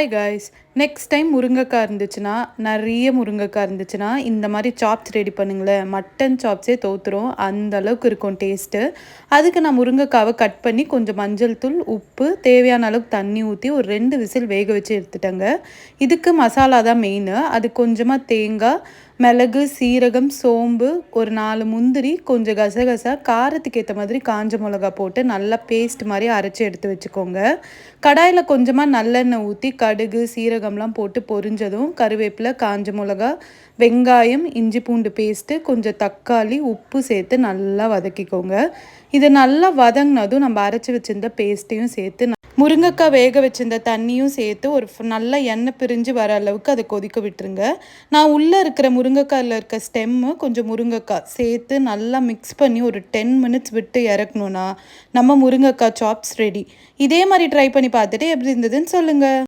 Hi guys next time முருங்கைக்காய் இருந்துச்சுன்னா நிறைய முருங்கைக்காய் இருந்துச்சுன்னா இந்த மாதிரி சாப்ஸ் ரெடி பண்ணுங்களேன். மட்டன் சாப்ஸே தோத்துரும். அந்த அளவுக்கு இருக்கும் டேஸ்ட்டு அதுக்கு நான் முருங்கைக்காவை கட் பண்ணி கொஞ்சம் மஞ்சள் தூள் உப்பு தேவையான அளவுக்கு தண்ணி ஊற்றி ஒரு ரெண்டு விசில் வேக வச்சு எடுத்துட்டேங்க. இதுக்கு மசாலா தான் மெயின் அது கொஞ்சமாக தேங்காய் மிளகு சீரகம் சோம்பு ஒரு நாலு முந்திரி கொஞ்சம் கசகசா காரத்துக்கு ஏற்ற மாதிரி காஞ்ச மிளகா போட்டு நல்லா பேஸ்ட் மாதிரி அரைச்சி எடுத்து வச்சுக்கோங்க. கடாயில் கொஞ்சமாக நல்லெண்ணெய் ஊற்றி கடுகு சீரகம்லாம் போட்டு பொரிஞ்சதும் கருவேப்பிலை காஞ்ச மிளகா வெங்காயம் இஞ்சி பூண்டு பேஸ்ட்டு கொஞ்சம் தக்காளி உப்பு சேர்த்து நல்லா வதக்கிக்கோங்க. இது நல்லா வதங்கினதும் நம்ம அரைச்சி வச்சுருந்த பேஸ்ட்டையும் சேர்த்து முருங்கைக்காய் வேக வச்சிருந்த தண்ணியும் சேர்த்து ஒரு நல்லா எண்ணெய் பிரிஞ்சு வர அளவுக்கு அதை கொதிக்க விட்டுருங்க. நான் உள்ளே இருக்கிற முருங்கைக்காயில் இருக்க ஸ்டெம்மு கொஞ்சம் முருங்கைக்காய் சேர்த்து நல்லா மிக்ஸ் பண்ணி ஒரு டென் மினிட்ஸ் விட்டு இறக்கணுன்னா நம்ம முருங்கைக்காய் சாப்ஸ் ரெடி இதே மாதிரி ட்ரை பண்ணி பார்த்துட்டு எப்படி இருந்ததுன்னு சொல்லுங்கள்